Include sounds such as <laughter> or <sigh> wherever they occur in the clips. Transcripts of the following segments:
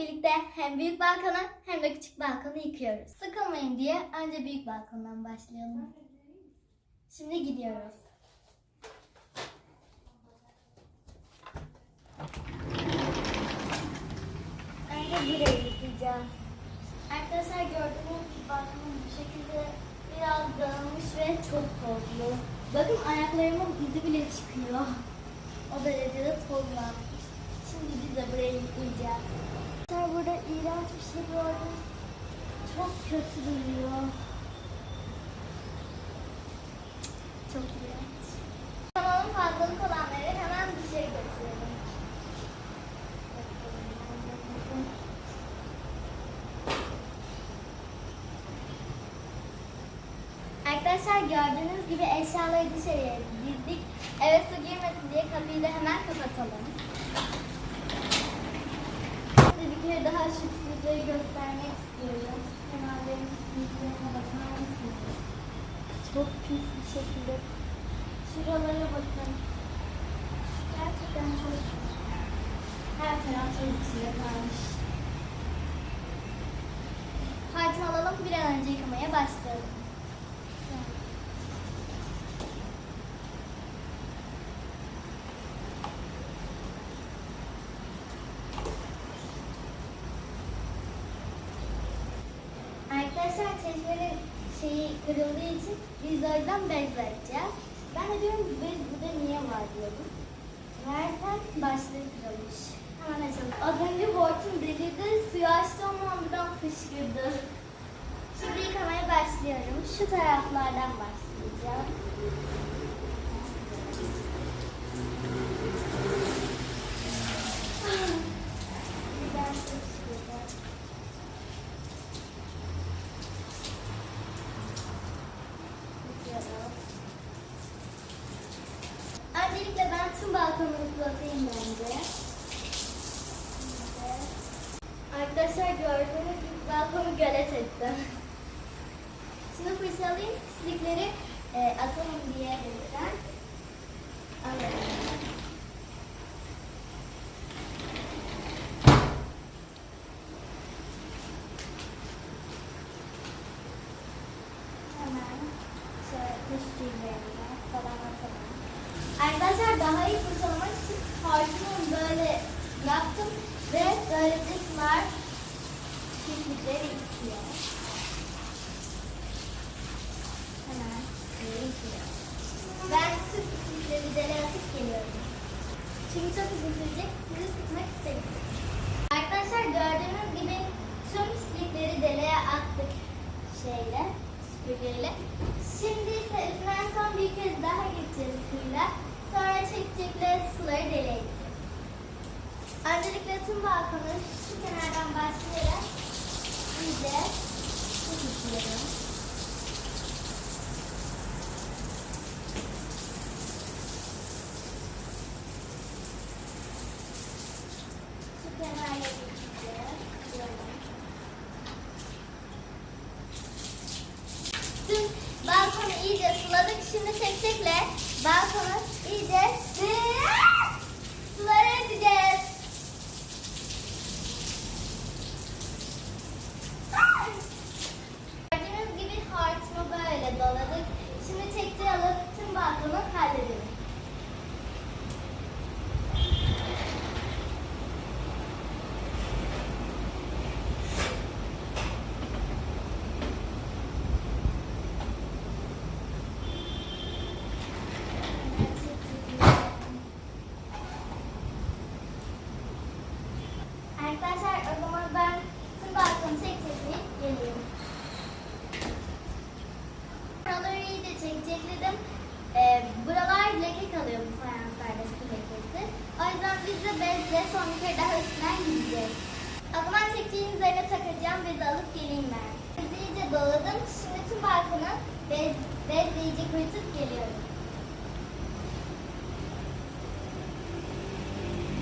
birlikte hem büyük balkonu hem de küçük balkonu yıkıyoruz. Sıkılmayın diye önce büyük balkondan başlayalım. Şimdi gidiyoruz. Önce burayı yıkayacağız. Arkadaşlar gördüğünüz gibi balkonum bu şekilde biraz dağılmış ve çok tozlu. Bakın ayaklarımın izi bile çıkıyor. O derecede toz var. Şimdi biz burayı yıkayacağız. Arkadaşlar burada iğrenç bir şey gördüm. Çok kötü duruyor. Çok iğrenç. Kanalın fazlalık olanları hemen dışarı götürelim. Arkadaşlar gördüğünüz gibi eşyaları dışarıya dizdik. Eve su girmesin diye kapıyı da hemen kapatalım. Size bir kere daha pislikleri göstermek istiyorum. Benim pisliklerime bakar? Çok pis bir şekilde. Şuralara bakın. Gerçekten çok pis. Her taraf toz içinde kalmış. Haydi alalım bir an önce yıkamaya başlayalım. Arkadaşlar çeşmenin şeyi kırıldığı için biz de o yüzden. Ben de diyorum bez burada niye var diyordum. Meğersem başlığı kırılmış. Hemen açalım. Az önce hortum delirdi, suyu açtım ama buradan fışkırdı. Şimdi yıkamaya başlıyorum. Şu taraflardan başlayacağım. Tüm balkonumu ıslatayım bence. Arkadaşlar gördüğünüz gibi balkonu gölet ettim. <laughs> Şimdi fırçalayayım pislikleri e, atalım diye lütfen. Alıyorum. Hemen şöyle düştüğümlerine falan atalım. Arkadaşlar daha iyi fırçalamak için harcımı böyle yaptım ve böylece sular pislikleri itiyor. Hemen böyle itiyor. Ben tüm pislikleri dere atıp geliyorum. Çünkü çok uzun sürecek, sizi sıkmak istemiyorum. Arkadaşlar gördüğünüz gibi tüm pislikleri dereye attık şeyle, süpürgeyle. Şimdi ise üstünden son bir kez daha geçeceğiz suyla. Sonra çekecekle suları deliğe gideceğiz. Öncelikle tüm balkonu şu kenardan başlayarak iyice su tutuyorum. Şu kenarla geçeceğiz. Böyle. Tüm balkonu iyice suladık. Şimdi çekçekle balkonu iyice suları edeceğiz. Gördüğünüz gibi harçımı böyle doladık. Şimdi çekçeği alıp tüm balkonu halledelim. Arkadaşlar o zaman ben tüm balkonu çekçekleyip geliyorum. Buraları iyice çekçekledim. Ee, buralar leke kalıyor bu fayanslarda su lekesi. O yüzden biz de bezle son bir kere daha üstünden gideceğiz. O zaman çekçeğin üzerine takacağım bezi alıp geleyim ben. Bezi iyice doladım. Şimdi tüm balkonu bez, bezle iyice kurutup geliyorum.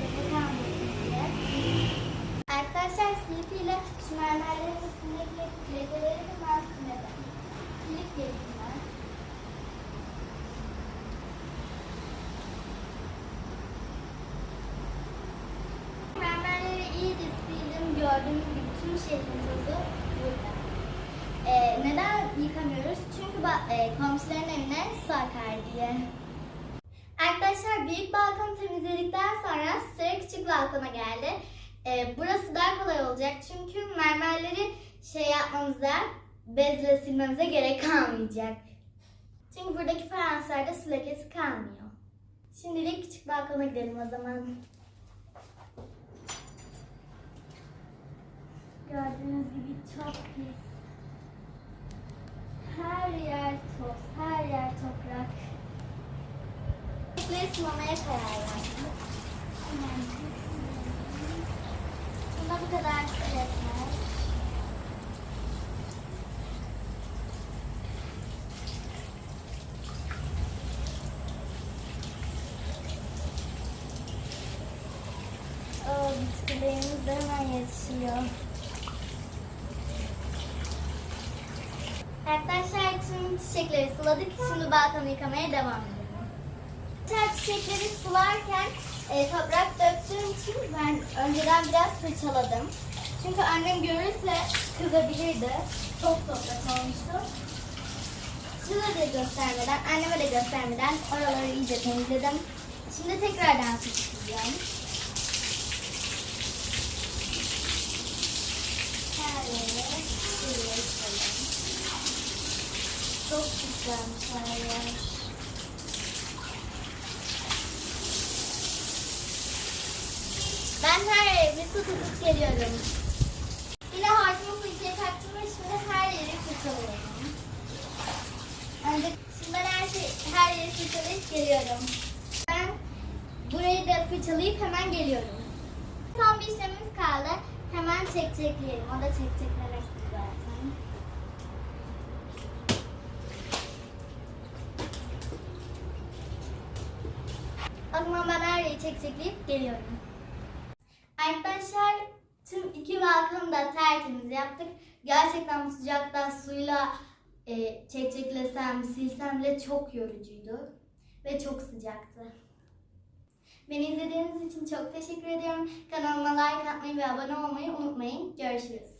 Leke kalmasın diye. Arkadaşlar Sleepy ile şu mermerlerin üstündeki lekeleri hemen silelim. Silip geleyim ben. Mermerleri iyice sildim gördüğünüz gibi tüm şehrin tozu burada. Ee, neden yıkamıyoruz? Çünkü e, komşuların evine su diye. Arkadaşlar büyük balkonu temizledikten sonra sıra küçük balkona geldi. Ee, burası daha kolay olacak çünkü mermerleri şey yapmamıza, bezle silmemize gerek kalmayacak. Çünkü buradaki fayanslarda su lekesi kalmıyor. Şimdilik küçük balkona gidelim o zaman. Gördüğünüz gibi çok pis. Her yer toz, her yer toprak. Ve ısınmamaya karar verdim. Bunda bu kadar su yeter. Oo, bitkilerimiz de hemen yetişiyor. Arkadaşlar tüm çiçekleri suladık. Şimdi balkonu yıkamaya devam edelim. Çiçekleri sularken e, toprak döktüğüm için ben önceden biraz fırçaladım. Çünkü annem görürse kızabilirdi. Çok toprak olmuştu. Size de göstermeden, anneme de göstermeden oraları iyice temizledim. Şimdi tekrardan yere sürüyoruz. Çok güzelmiş her yer. Ben her yere bir su tutup geliyorum. Yine fırçaya taktım ve şimdi her yeri fırçalıyorum. Önce, şimdi ben her, şey, her yeri fırçalayıp geliyorum. Ben burayı da fırçalayıp hemen geliyorum. Son bir işlemimiz kaldı. Hemen çekçekleyelim. O da çekçeklemekti zaten. O zaman ben her yeri çekçekleyip geliyorum. Arkadaşlar tüm iki balkonu da tertemiz yaptık. Gerçekten bu sıcakta suyla e, çekçeklesem, silsem bile çok yorucuydu. Ve çok sıcaktı. Beni izlediğiniz için çok teşekkür ediyorum. Kanalıma like atmayı ve abone olmayı unutmayın. Görüşürüz.